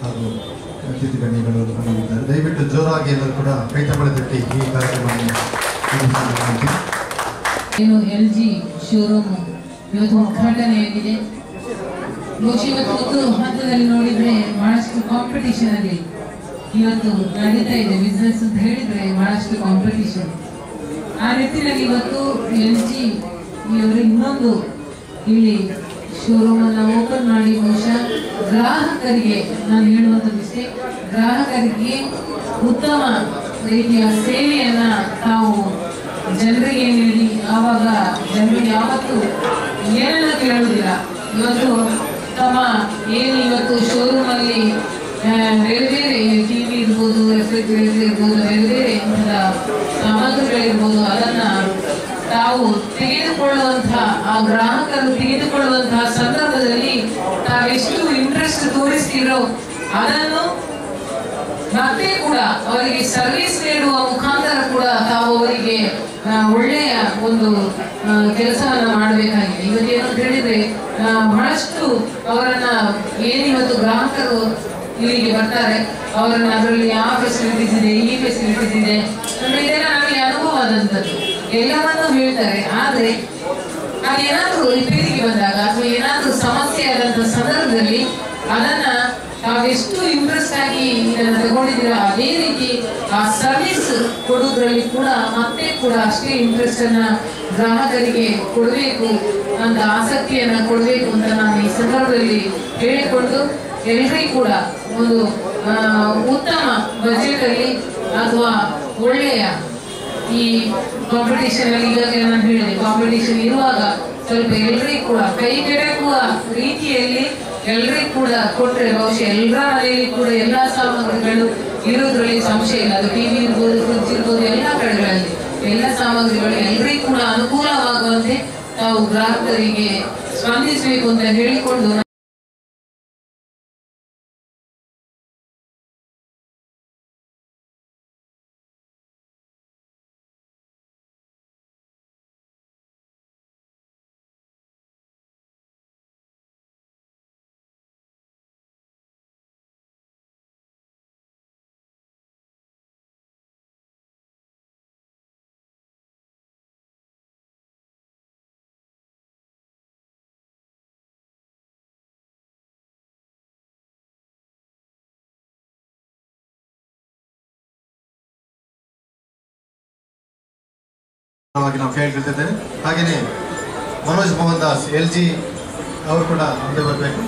ಹಾಗೂ ಅತಿಥಿ ಗಣ್ಯಗಳು ಬಂದಿದ್ದಾರೆ ದಯವಿಟ್ಟು ಜೋರಾಗಿ ಎಲ್ಲರೂ ಕೂಡ ಕೈತಂಬಳ ತಟ್ಟಿ ಈ ಕಾರ್ಯಕ್ರಮವನ್ನು ಏನು ಎಲ್ ಜಿ ಶೋರೂಮ್ ಇವತ್ತು ಉದ್ಘಾಟನೆಯಾಗಿದೆ. ಬಹುಶಃ ಇವತ್ತು ಮೊದಲು ಹಂತದಲ್ಲಿ ನೋಡಿದರೆ ಬಹಳಷ್ಟು ಕಾಂಪಿಟೇಷನ್ ಅಲ್ಲಿ ಇವತ್ತು ನಡೀತಾ ಇದೆ. ಬಿಸ್ನೆಸ್ ಅಂತ ಹೇಳಿದ್ರೆ ಬಹಳಷ್ಟು ಕಾಂಪಿಟೇಷನ್ ಆ ರೀತಿಯಲ್ಲಿ ಇವತ್ತು ಎಲ್ ಜಿ ಇವರು ಇನ್ನೊಂದು ಇಲ್ಲಿ ಶೋರೂಮ್ ಅನ್ನ ಓಪನ್ ಮಾಡಿ, ಬಹುಶಃ ಗ್ರಾಹಕರಿಗೆ ನಾನು ಹೇಳುವಂತ ವಿಷಯ, ಗ್ರಾಹಕರಿಗೆ ಉತ್ತಮ ರೀತಿಯ ಸೇವೆಯನ್ನ ತಾವು ಜನರಿಗೆ ನೀಡಿ, ಆವಾಗ ಜನರು ಯಾವತ್ತು ಏನನ್ನ ಕೇಳುವುದಿಲ್ಲ ಇವತ್ತು ತಮ್ಮ ಏನು ಇವತ್ತು ಶೋರೂಮ್ ಅಲ್ಲಿ ಬೇರೆ ಬೇರೆ ಟಿವಿ ಇರ್ಬೋದು ರೆಫ್ರಿಜರೇಟರ್ ಇರ್ಬೋದು, ಬೇರೆ ಬೇರೆ ಸಾಮಗ್ರಿಗಳಿರ್ಬೋದು, ಅದನ್ನ ತಾವು ತೆಗೆದುಕೊಳ್ಳುವಂತಹ, ಆ ಗ್ರಾಹಕರು ತೆಗೆದುಕೊಳ್ಳುವಂತಹ ಸಂದರ್ಭದಲ್ಲಿ ತಾವೆಷ್ಟು ಇಂಟ್ರೆಸ್ಟ್ ತೋರಿಸ್ತೀರೋ ಅದನ್ನು ಮತ್ತೆ ಕೂಡ ಅವರಿಗೆ ಸರ್ವಿಸ್ ನೀಡುವ ಮುಖಾಂತರ ಕೂಡ ತಾವು ಅವರಿಗೆ ಒಳ್ಳೆಯ ಒಂದು ಕೆಲಸವನ್ನ ಮಾಡಬೇಕಾಗಿದೆ. ಇವತ್ತೇನು ಅಂತ ಹೇಳಿದ್ರೆ ಬಹಳಷ್ಟು ಅವರನ್ನ ಏನಿವತ್ತು ಗ್ರಾಹಕರು ಇಲ್ಲಿಗೆ ಬರ್ತಾರೆ, ಅವರನ್ನ ಅದರಲ್ಲಿ ಯಾವ ಫೆಸಿಲಿಟೀಸ್ ಇದೆ, ಈ ಫೆಸಿಲಿಟೀಸ್ ಇದೆ. ಇದೆಲ್ಲ ನಮಗೆ ಅನುಭವ ಆದಂಥದ್ದು ಎಲ್ಲವನ್ನೂ ಹೇಳ್ತಾರೆ, ಆದ್ರೆ ಅದೇನಾದ್ರೂ ರಿಪೇರಿಗೆ ಬಂದಾಗ ಅಥವಾ ಏನಾದ್ರೂ ಸಮಸ್ಯೆ ಆದಂತ ಸಂದರ್ಭದಲ್ಲಿ ಅದನ್ನ ತಾವೆಷ್ಟು ಇಂಟ್ರೆಸ್ಟ್ ಆಗಿ ಇದನ್ನ ಅದೇ ರೀತಿ ಆ ಸರ್ವಿಸ್ ಕೊಡೋದ್ರಲ್ಲಿ ಕೂಡ ಮತ್ತೆ ಕೂಡ ಅಷ್ಟೇ ಇಂಟ್ರೆಸ್ಟ್ ಅನ್ನ ಗ್ರಾಹಕರಿಗೆ ಕೊಡಬೇಕು ಅಂತ ಆಸಕ್ತಿಯನ್ನ ಕೊಡಬೇಕು ಅಂತ ನಾನು ಈ ಸಂದರ್ಭದಲ್ಲಿ ಹೇಳಿಕೊಂಡು ಎಲ್ಲರಿಗೂ ಕೂಡ ಒಂದು ಉತ್ತಮ ಬಜೆಟ್ ಅಲ್ಲಿ ಅಥವಾ ಒಳ್ಳೆಯ ಈ ಕಾಂಪಿಟೇಷನ್ ಅಲ್ಲಿ ಈಗಾಗಲೇ ನಾನು ಹೇಳಿದೆ ಕಾಂಪಿಟೇಷನ್ ಇರುವಾಗ ಸ್ವಲ್ಪ ಎಲ್ರಿಗೂ ಕೂಡ ಕೈ ರೀತಿಯಲ್ಲಿ ಎಲ್ರಿಗೂ ಕೂಡ ಕೊಟ್ಟರೆ ಬಹುಶಃ ಎಲ್ಲರ ಮನೆಯಲ್ಲಿ ಕೂಡ ಎಲ್ಲ ಸಾಮಗ್ರಿಗಳು ಇರೋದ್ರಲ್ಲಿ ಸಂಶಯ ಇಲ್ಲ. ಅದು ಟಿವಿ ಇರ್ಬೋದು ಫ್ರಿಜ್ ಇರ್ಬೋದು, ಎಲ್ಲ ಕಡೆಗಳಲ್ಲಿ ಎಲ್ಲ ಸಾಮಗ್ರಿಗಳು ಎಲ್ರಿಗೂ ಕೂಡ ಅನುಕೂಲವಾಗುವಂತೆ ತಾವು ಗ್ರಾಹಕರಿಗೆ ಸ್ಪಂದಿಸಬೇಕು ಅಂತ ಹೇಳಿಕೊಂಡು ನಾವು ಕೇಳ್ಕೊಳ್ತಿದ್ದೇವೆ. ಹಾಗೆಯೇ ಮನೋಜ್ ಮೋಹನ್ ದಾಸ್ ಎಲ್ ಜಿ ಅವರು ಕೂಡ ಮುಂದೆ ಬರಬೇಕು.